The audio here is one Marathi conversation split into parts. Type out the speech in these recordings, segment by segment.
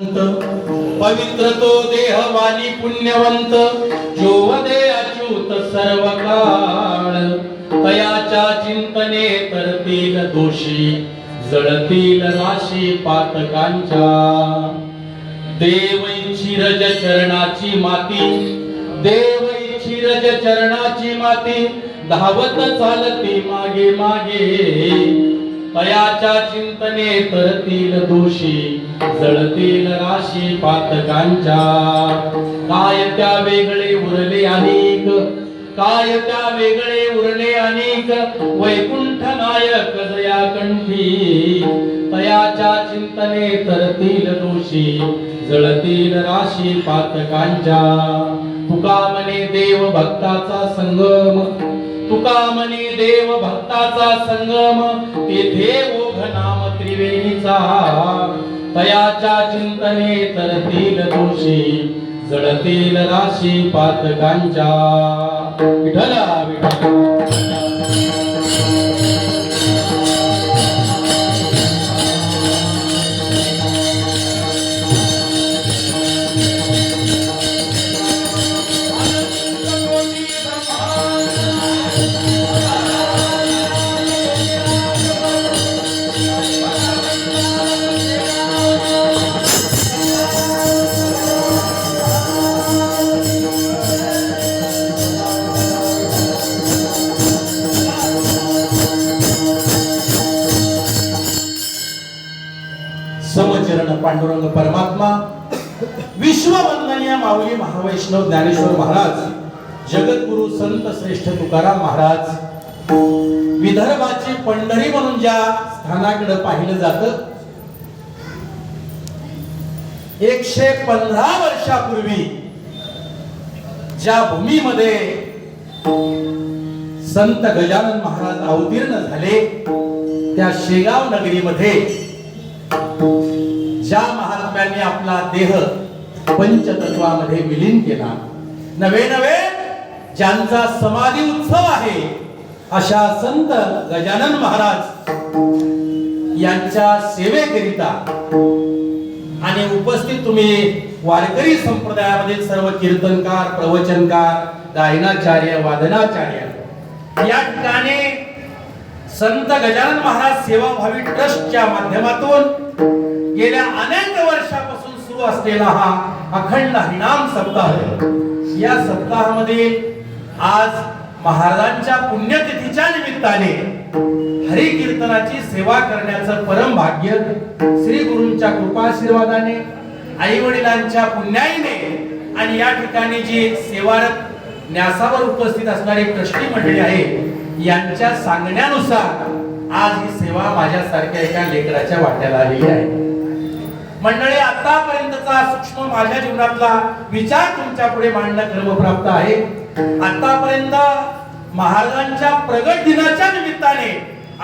पवित्र तो देह वाणी पुण्यवंत जोवदे अच्युत सर्व काळ तयाच्या चिंतने तरतील दोषी जळतील राशी पातकांच्या. देवैची रज चरणाची माती देवैची रज चरणाची माती धावत चालती मागे मागे. तयाच्या चिंतने तरतील दोषी जळतील राशी पातकांच्या. काय त्या वेगळे उरले अनेक काय त्या वेगळे उरले अनेक वैकुंठ नायक जया कंठी. तयाच्या चिंतने तरतील दोषी जळतील राशी पातकांच्या. तुका मने देव भक्ताचा संगम तुका देव भक्ताचा संगम तेथे ओघ नाम त्रिवेणीचा तयाच्या चिंतने तरतील दोषी जडतील राशी पातकांच्या. विठला विठला चरण पांडुरंग परमात्मा विश्ववंदनीय माऊली महावैष्णव ज्ञानेश्वर महाराज जगद्गुरु संत श्रेष्ठ तुकाराम महाराज. विदर्भाची पंढरी म्हणून ज्या स्थानाकडे पाहिलं जात एकशे पंधरा वर्षापूर्वी ज्या भूमीमध्ये संत गजानन महाराज अवतीर्ण झाले त्या शेगाव नगरीमध्ये ज्या महात्म्यांनी आपला देह पंचतत्वामध्ये विलीन केला नवे नवे ज्यांचा समाधी उत्सव आहे अशा संत गजानन महाराज यांच्या सेवेकरिता आणि उपस्थित तुम्ही वारकरी संप्रदायामधील सर्व कीर्तनकार प्रवचनकार गायनाचार्य वादनाचार्य या ठिकाणी संत गजानन महाराज सेवाभावी ट्रस्टच्या माध्यमातून गेल्या अनेक वर्षापासून सुरू असलेला हा अखंड हरिनाम सप्ताह या सप्ताहामध्ये आज महाराजांच्या पुण्यतिथीच्या निमित्ताने हरी कीर्तनाची सेवा करण्याचं परम भाग्य श्री गुरूंच्या कृपाशीर्वादाने आई वडिलांच्या पुण्याईने आणि या ठिकाणी जी सेवारत न्यासावर उपस्थित असणारी ट्रस्टी मंडळी आहे यांच्या सांगण्यानुसार आज ही सेवा माझ्यासारख्या एका लेकराच्या वाट्याला आलेली आहे. मंडळी आतापर्यंतचा सूक्ष्म माझ्या जीवनातला विचार तुमच्यापुढे मांडणं क्रमप्राप्त आहे. आतापर्यंत महाराजांच्या प्रगट दिनाच्या निमित्ताने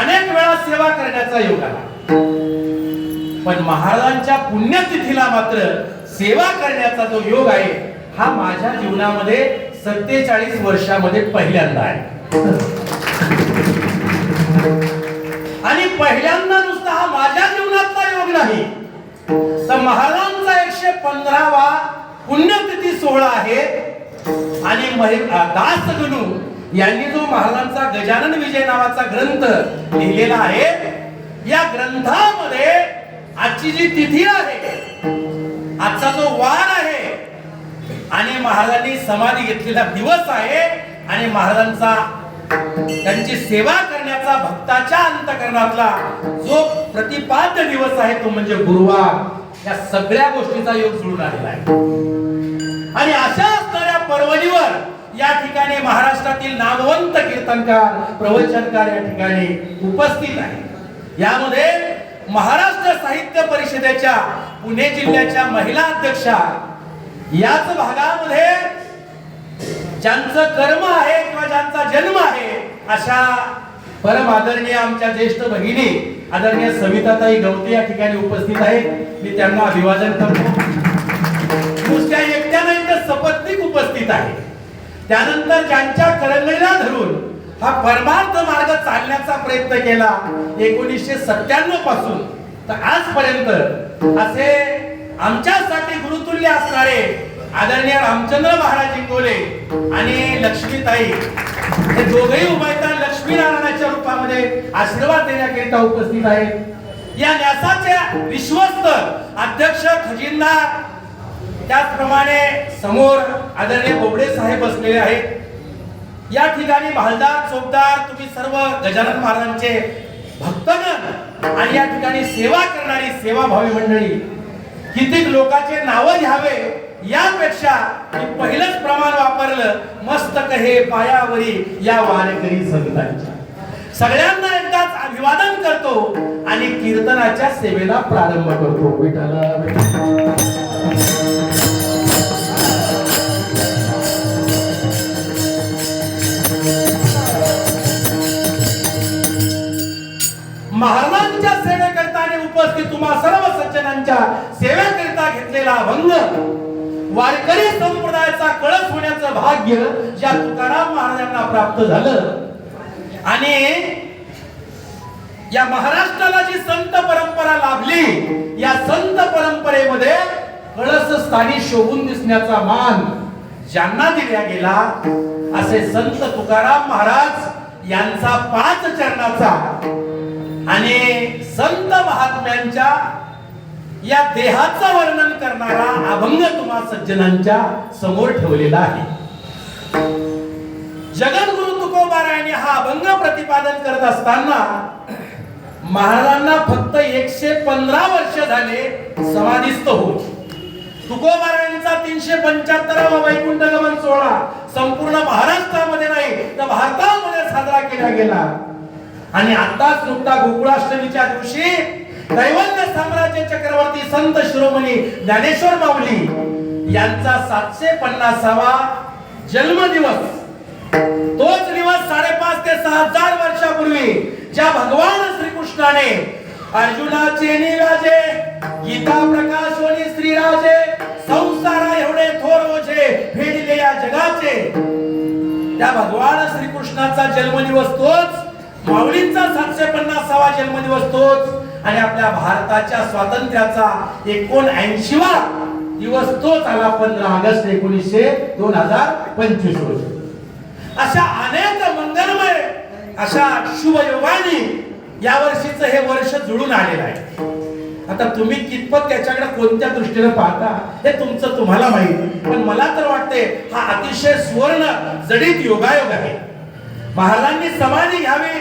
अनेक वेळा सेवा करण्याचा योग आला. पण महाराजांच्या पुण्यतिथीला मात्र सेवा करण्याचा जो योग आहे हा माझ्या जीवनामध्ये सत्तेचाळीस वर्षामध्ये पहिल्यांदा आहे. आणि पहिल्यांदा नुसता हा माझ्या जीवनातला योग नाही तर महाराजांचा एकशे पंधरावा पुण्यतिथी सोहळा आहे. आणि दासगणू दास यांनी जो महाराजांचा गजानन विजय नावाचा ग्रंथ लिहिलेला आहे या ग्रंथामध्ये आजची जी तिथी आहे आजचा जो वार आहे आणि महाराजांनी समाधी घेतलेला दिवस आहे आणि महाराजांचा त्यांची सेवा करण्याचा भक्ताच्या अंतकरणातला जो प्रतिपाद्य दिवस आहे तो म्हणजे गुरुवार. या सगळ्या गोष्टीचा योग जुळून आलेला आहे. आणि अशा असणाऱ्या पर्वणीवर या ठिकाणी महाराष्ट्रातील नामवंत कीर्तनकार प्रवचनकार या ठिकाणी उपस्थित आहे यामध्ये महाराष्ट्र साहित्य परिषदेच्या पुणे जिल्ह्याच्या महिला अध्यक्षा याच भागामध्ये ज्यांचं कर्म आहे किंवा ज्यांचा जन्म आहे अशा परम आदरणीय आमच्या ज्येष्ठ भगिनी आदरणीय सविताताई गवते या ठिकाणी उपस्थित आहेत. मी त्यांना अभिवादन करतो. नुसत्या एकट्या नाही तर सपत्निक उपस्थित आहे. त्यानंतर ज्यांच्या करंगळीला धरून हा परमार्थ मार्ग चालण्याचा प्रयत्न केला एकोणीसशे सत्त्याण्णवपासून. तर आजपर्यंत असे आमच्यासाठी गुरुतुल्य असणारे आदरणीय रामचंद्र महाराज इंगोले आणि लक्ष्मीताई हे दोघेही उभयता लक्ष्मीनारायणाच्या रूपामध्ये आशीर्वाद देण्याकरिता उपस्थित आहेत. या न्यासाचे विश्वस्त अध्यक्ष खजिनदार त्याचप्रमाणे समोर आदरणीय बोबडे साहेब बसलेले आहेत. या ठिकाणी भालदार चोपदार तुम्ही सर्व गजानन महाराजांचे भक्तगण आणि या ठिकाणी सेवा करणारी सेवाभावी मंडळी कितीक लोकांचे नावं घ्यावे यापेक्षा मी पहिलंच प्रमाण वापरलं मस्तक हे पायावरी या वारकरी संतांच्या. सगळ्यांना एकदाच अभिवादन करतो आणि कीर्तनाच्या सेवेला प्रारंभ करतो. विठाला महाराजांच्या सेवेकरता आणि उपस्थित तुम्हा सर्व सज्जनांच्या सेवेकरिता घेतलेला अभंग वारकरी संप्रदायाचा कळस होण्याचं भाग्य ज्या तुकाराम महाराजांना प्राप्त झालं. आणि या महाराष्ट्राला जी संत परंपरा लाभली या संत परंपरेमध्ये कळस स्थानी शोभून दिसण्याचा मान ज्यांना दिला गेला असे संत तुकाराम महाराज यांचा पाच चरणाचा आणि संत महात्म्यांच्या या देहाचं वर्णन करणारा अभंग तुम्हा सज्जनांच्या समोर ठेवलेला आहे. जगद्गुरु तुकोबारायांनी हा अभंग प्रतिपादन करत असताना महाराजांना फक्त एकशे पंधरा वर्ष झाले समाधिस्थ होत तुकोबारायांचा तीनशे पंच्याहत्तरावा वैकुंठ गमन सोहळा संपूर्ण महाराष्ट्रामध्ये नाही तर भारतामध्ये साजरा केला गेला. आणि आताच नुकता गोकुळाष्टमीच्या दिवशी दैवंत साम्राज्य चक्रवर्ती संत शिरोमणी ज्ञानेश्वर माऊली यांचा सातशे पन्नासावा जन्मदिवस. तोच दिवस साडेपाच ते सहा हजार वर्षापूर्वी ज्या भगवान श्रीकृष्णाने अर्जुनाचे निराजे गीता प्रकाशोनी श्रीराजे संसारा एवढे थोर ओझे फेडले या जगाचे त्या भगवान श्रीकृष्णाचा जन्मदिवस तोच माऊलींचा सातशे पन्नासावा जन्मदिवस तोच आणि आपल्या भारताच्या स्वातंत्र्याचा एकोणऐंशीवा दिवस तोच आला पंधरा ऑगस्ट एकोणीसशे दोन हजार पंचवीस रोजी. अशा अनेक मंगलमय अशा शुभयोगाने या वर्षीच हे वर्ष जुळून आलेलं आहे. आता तुम्ही कितपत त्याच्याकडे कोणत्या दृष्टीने पाहता हे तुमचं तुम्हाला माहीत. पण मला तर वाटते हा अतिशय सुवर्ण जडित योगायोग आहे. महाराजांनी समाधी घ्यावी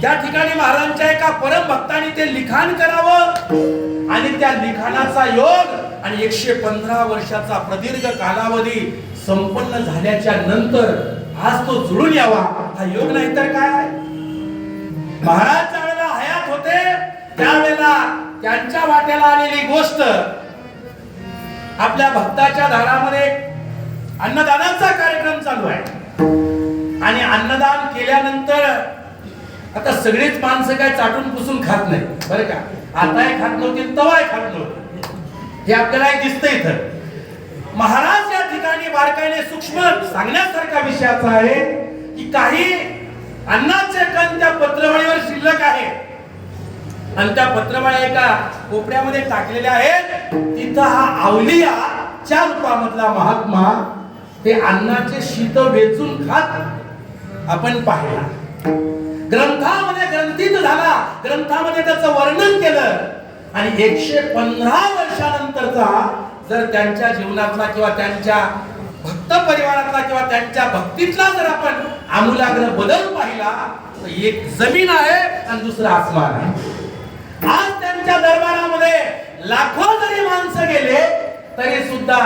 त्या ठिकाणी महाराजांच्या एका परम भक्ताने ते लिखाण करावं आणि त्या लिखाणाचा योग आणि एकशे पंधरा वर्षाचा प्रदीर्घ कालावधी संपन्न झाल्याच्यानंतर आज तो जुळून यावा हा योग नाही तर काय? महाराजच्या वेळेला हयात होते त्यावेळेला त्यांच्या वाट्याला आलेली गोष्ट आपल्या भक्ताच्या दारामध्ये अन्नदानाचा कार्यक्रम चालू आहे. आणि अन्नदान केल्यानंतर आता सगळीच माणसं काय चाटून पुसून खात नाही बरं का? आताही खात नव्हती तवाय खात नव्हती. हे आपल्याला एक दिसतं इथं. महाराज या ठिकाणी बारकाईने सूक्ष्म सांगण्यासारखा विषयाचा आहे की काही अन्नाचे कण त्या पत्रवळीवर शिल्लक आहे. आणि त्या पत्रवळ्या एका कोपऱ्यामध्ये टाकलेल्या आहेत. तिथं हा आवलिया च्या रूपामधला महात्मा ते अन्नाचे शीत वेचून खात आपण पाहिला. ग्रंथामध्ये ग्रंथित झाला. ग्रंथामध्ये त्याचं वर्णन केलं. आणि एकशे पंधरा वर्षानंतरचा जर त्यांच्या जीवनातला किंवा त्यांच्या भक्त परिवारातला किंवा त्यांच्या भक्तीतला जर आपण आमूलाग्र बदल पाहिला तर एक जमीन आहे आणि दुसरा आसमान आहे. आज त्यांच्या दरबारामध्ये लाखो जरी माणसं गेले तरी सुद्धा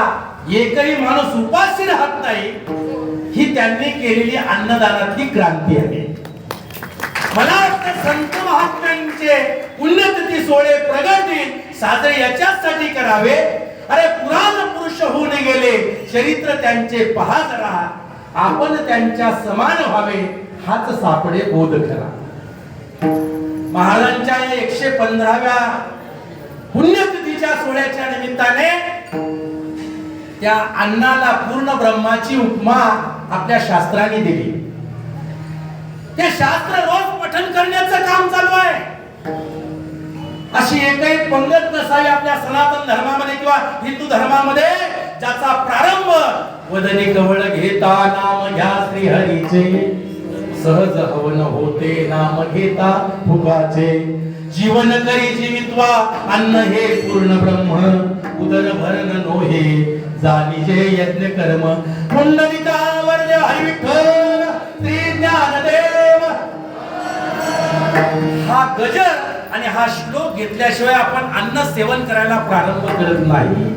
एकही माणूस उपाशी राहत नाही. ही त्यांनी केलेली अन्नदानातली क्रांती आहे. मला वाटतं संत महात्म्यांचे पुण्यतिथी सोहळे प्रगती साजरे याच्यासाठी करावे. अरे पुराण पुरुष होऊन गेले चरित्र त्यांचे पहा जरा आपण त्यांच्या समान व्हावे हाच सापडे बोध करा. महाराजांच्या या एकशे पंधराव्या पुण्यतिथीच्या सोहळ्याच्या निमित्ताने त्या अन्नाला पूर्ण ब्रह्माची उपमा आपल्या शास्त्राने दिली. ते शास्त्र रोज पठन करण्याचं काम चालू आहे. अशी एकही पंगत नसावी आपल्या सनातन धर्मामध्ये किंवा हिंदू धर्मामध्ये ज्याचा प्रारंभ वदनी कवळ घेता नाम घ्या श्री हरीचे सहज हवन होते नाम घेता फुकाचे. जीवन करी जीवित्वा अन्न हे पूर्ण ब्रह्म. उदर भरण नोहे जाणीजे यज्ञ कर्म. पुंडलिकावर हरी विठ्ठल हा गजर आणि हा श्लोक घेतल्याशिवाय आपण अन्न सेवन करायला प्रारंभ करत नाही.